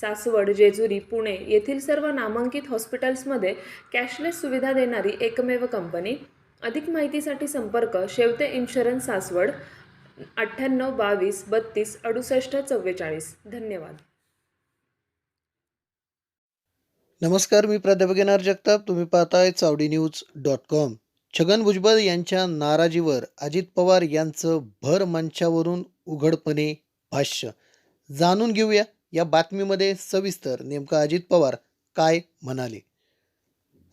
सासवड जेजुरी पुणे येथील सर्व नामांकित हॉस्पिटल्समध्ये कॅशलेस सुविधा देणारी एकमेव कंपनी. अधिक माहितीसाठी संपर्क शेवते इन्शुरन्स सासवड अठ्ठ्याण्णव बावीस बत्तीस अडुसष्ट चव्वेचाळीस. धन्यवाद. नमस्कार मी प्राध्यापक येणार जगताप. तुम्ही पाहताय Chawdi news dot com. Chhagan Bhujbal यांच्या नाराजीवर अजित पवार यांचं भर मंचावरून उघडपणे भाष्य. जाणून घेऊया. या बातमीमध्ये सविस्तर नेमका अजित पवार काय म्हणाले?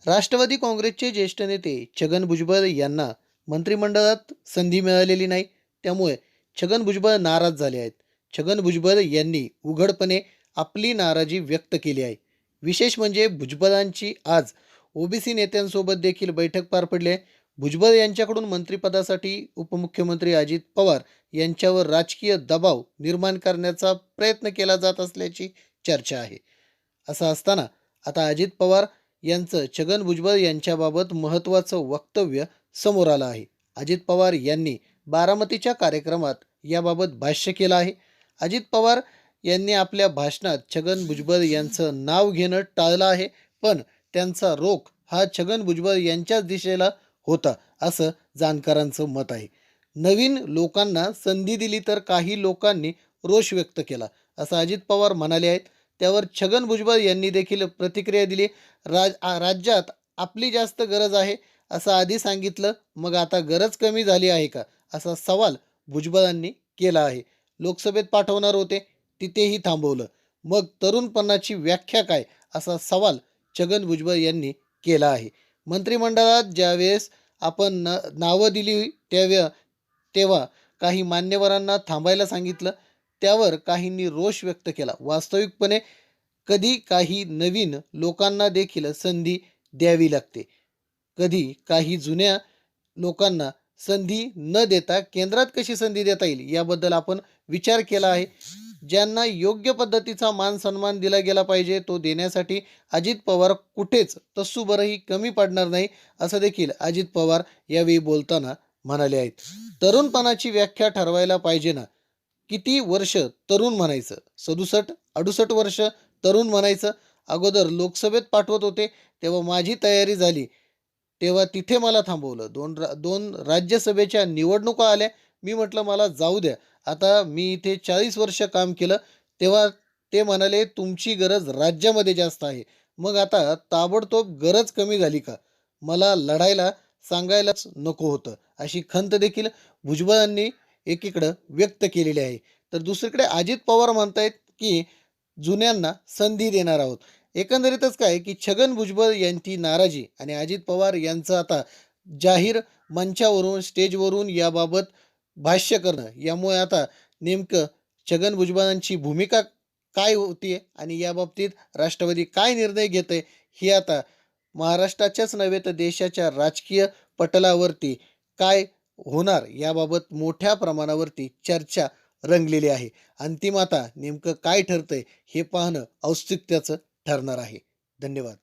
राष्ट्रवादी काँग्रेसचे ज्येष्ठ नेते छगन भुजबळ यांना मंत्रिमंडळात संधी मिळालेली नाही त्यामुळे छगन भुजबळ नाराज झाले आहेत. छगन भुजबळ यांनी उघडपणे आपली नाराजी व्यक्त केली आहे. विशेष म्हणजे भुजबळांची आज ओबीसी नेत्यांसोबत देखील बैठक पार पडली आहे. भुजबळ यांच्याकडून मंत्रिपदासाठी उपमुख्यमंत्री अजित पवार यांच्यावर राजकीय दबाव निर्माण करण्याचा प्रयत्न केला जात असल्याची चर्चा आहे. असं असताना आता अजित पवार यांचं छगन भुजबळ यांच्याबाबत महत्त्वाचं वक्तव्य समोर आलं आहे. अजित पवार यांनी बारामतीच्या कार्यक्रमात याबाबत भाष्य केलं आहे. अजित पवार यांनी आपल्या भाषणात छगन भुजबळ यांचं नाव घेणं टाळलं आहे पण त्यांचा रोख हा छगन भुजबळ यांच्याच दिशेला होता असं जाणकारांचं मत आहे. नवीन लोकांना संधी दिली तर काही लोकांनी रोष व्यक्त केला असं अजित पवार म्हणाले आहेत. त्यावर छगन भुजबळ यांनी देखील प्रतिक्रिया दिली. राज राज्यात आपली जास्त गरज आहे असं आधी सांगितलं मग आता गरज कमी झाली आहे का असा सवाल भुजबळांनी केला आहे. लोकसभेत पाठवणार होते तिथेही थांबवलं. मग तरुणपणाची व्याख्या काय असा सवाल छगन भुजबळ यांनी केला आहे. मंत्रिमंडळात ज्यावेळेस आपण न नावं दिली त्यावे तेव्हा काही मान्यवरांना थांबायला सांगितलं त्यावर काहींनी रोष व्यक्त केला. वास्तविकपणे कधी काही नवीन लोकांना देखील संधी द्यावी लागते. कधी काही जुन्या लोकांना संधी न देता केंद्रात कशी संधी देता येईल याबद्दल आपण विचार केला आहे. ज्यांना योग्य पद्धतीचा मान सन्मान दिला गेला पाहिजे तो देण्यासाठी अजित पवार कुठेच तस्सूबरही कमी पडणार नाही असं देखील अजित पवार यावेळी बोलताना म्हणाले आहेत. तरुणपणाची व्याख्या ठरवायला पाहिजे ना? किती वर्ष तरुण म्हणायचं? सदुसष्ट अडुसष्ट वर्ष तरुण म्हणायचं? अगोदर लोकसभेत पाठवत होते तेव्हा माझी तयारी झाली. तेव्हा तिथे मला थांबवलं. दोन रा दोन राज्यसभेच्या निवडणुका आल्या मी म्हटलं मला जाऊ द्या. आता मी इथे चाळीस वर्ष काम केलं तेव्हा ते म्हणाले तुमची गरज राज्यामध्ये जास्त आहे. मग आता ताबडतोब गरज कमी झाली का? मला लढायला सांगायलाच नको होतं. अशी खंत देखील भुजबळांनी एकीकडं व्यक्त केलेली आहे. तर दुसरीकडे अजित पवार म्हणतायत की जुन्यांना संधी देणार आहोत. एकंदरीतच काय की छगन भुजबळ यांची नाराजी आणि अजित पवार यांचं आता जाहीर मंचावरून स्टेजवरून याबाबत भाष्य करणं. यामुळे आता नेमकं छगन भुजबळांची भूमिका काय होती आणि याबाबतीत राष्ट्रवादी काय निर्णय घेते आहे हे आता महाराष्ट्राच्याच नव्हे तर देशाच्या राजकीय पटलावरती काय होणार याबाबत मोठ्या प्रमाणावरती चर्चा रंगलेली आहे. अंतिम आता नेमकं काय ठरतंय हे पाहणं औत्सुक्याचं ठरणार आहे. धन्यवाद.